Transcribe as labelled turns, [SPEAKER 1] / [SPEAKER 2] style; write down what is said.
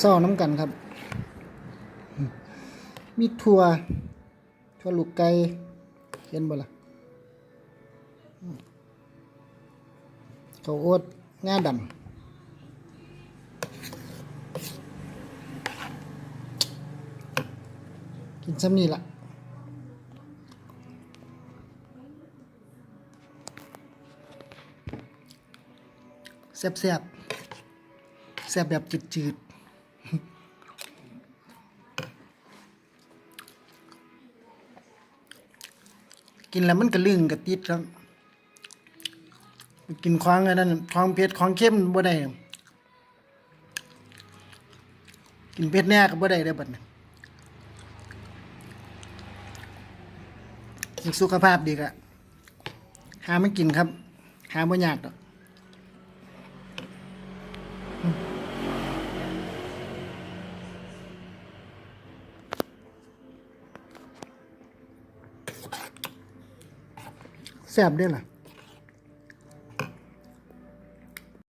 [SPEAKER 1] เศร้าน้ำกันครับ มีถั่วถั่วลูกไก่เห็นบ่ล่ะข้าวโอ๊ตง่าดำกินซ้ำนี่ละแซ่บแซ่บๆแซ่บแบบจืดๆ กินแล้วมันก็ลึงกระติดครับ กินของอันนั้นของเผ็ดของเค็มบ่ได้กินเผ็ดแน่ก็บ่ได้เด้บัดนี้สุขภาพดีก็หาไม่กินครับ หาบ่ยากดอก แซ่บด้วยล่ะ